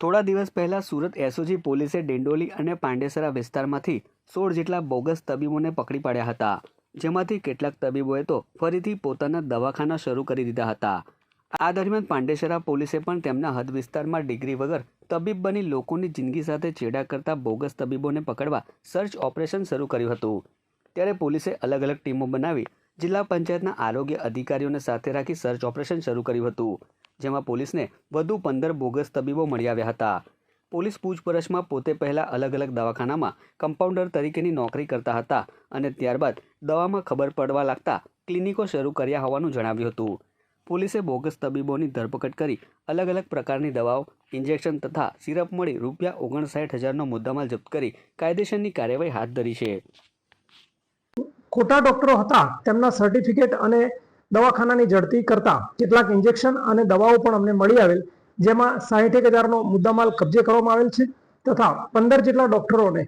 થોડા દિવસ પહેલા સુરત એસઓજી પોલીસે ડિંડોલી અને પાંડેસરા વિસ્તારમાંથી સોળ જેટલા બોગસ તબીબોને પકડી પાડ્યા હતા. જેમાંથી કેટલાક તબીબોએ તો ફરીથી પોતાના દવાખાના શરૂ કરી દીધા હતા. આ દરમિયાન પાંડેસરા પોલીસે પણ તેમના હદ વિસ્તારમાં ડિગ્રી વગર તબીબ બની લોકોની જિંદગી સાથે ચેડા કરતા બોગસ તબીબોને પકડવા સર્ચ ઓપરેશન શરૂ કર્યું હતું. ત્યારે પોલીસે અલગ અલગ ટીમો બનાવી જિલ્લા પંચાયતના આરોગ્ય અધિકારીઓને સાથે રાખી સર્ચ ઓપરેશન શરૂ કર્યું હતું. જેમાં પોલીસને વધુ પંદર બોગસ તબીબો મળી આવ્યા હતા. પોલીસ પૂછપરછમાં પોતે પહેલાં અલગ અલગ દવાખાનામાં કમ્પાઉન્ડર તરીકેની નોકરી કરતા હતા અને ત્યારબાદ દવામાં ખબર પડવા લાગતા ક્લિનિકો શરૂ કર્યા હોવાનું જણાવ્યું હતું. પોલીસે બોગસ તબીબોની ધરપકડ કરી અલગ અલગ પ્રકારની દવાઓ, ઇન્જેક્શન તથા સિરપ મળી રૂપિયા ઓગણસાઠ હજારનો મુદ્દામાલ જપ્ત કરી કાયદેસરની કાર્યવાહી હાથ ધરી છે. ખોટા ડોક્ટરો હતા. તેમના સર્ટિફિકેટ અને દવાખાનાની જડતી કરતા કેટલાક ઇન્જેક્શન અને દવાઓ પણ અમને મળી આવેલ, જેમાં સાહીઠેક હજારનો મુદ્દામાલ કબજે કરવામાં આવેલ છે તથા પંદર જેટલા ડોક્ટરોને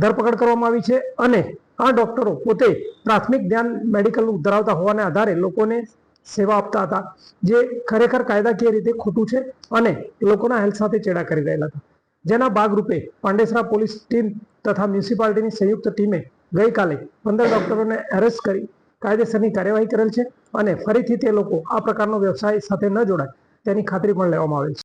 ધરપકડ કરવામાં આવી છે અને આ ડોક્ટરો પોતે પ્રાથમિક ધ્યાન મેડિકલ ધરાવતા હોવાને આધારે લોકોને સેવા આપતા હતા, જે ખરેખર કાયદાકીય રીતે ખોટું છે અને લોકોના હેલ્થ સાથે ચેડા કરી રહેલા હતા. જેના ભાગરૂપે પાંડેસરા પોલીસ ટીમ તથા મ્યુનિસિપાલિટીની સંયુક્ત ટીમે ગઈકાલે પંદર ડોક્ટરોને એરેસ્ટ કરી કાયદેસરની કાર્યવાહી કરેલ છે અને ફરીથી તે લોકો આ પ્રકારનો વ્યવસાય સાથે ન જોડાય તેની ખાતરી પણ લેવામાં આવેલ છે.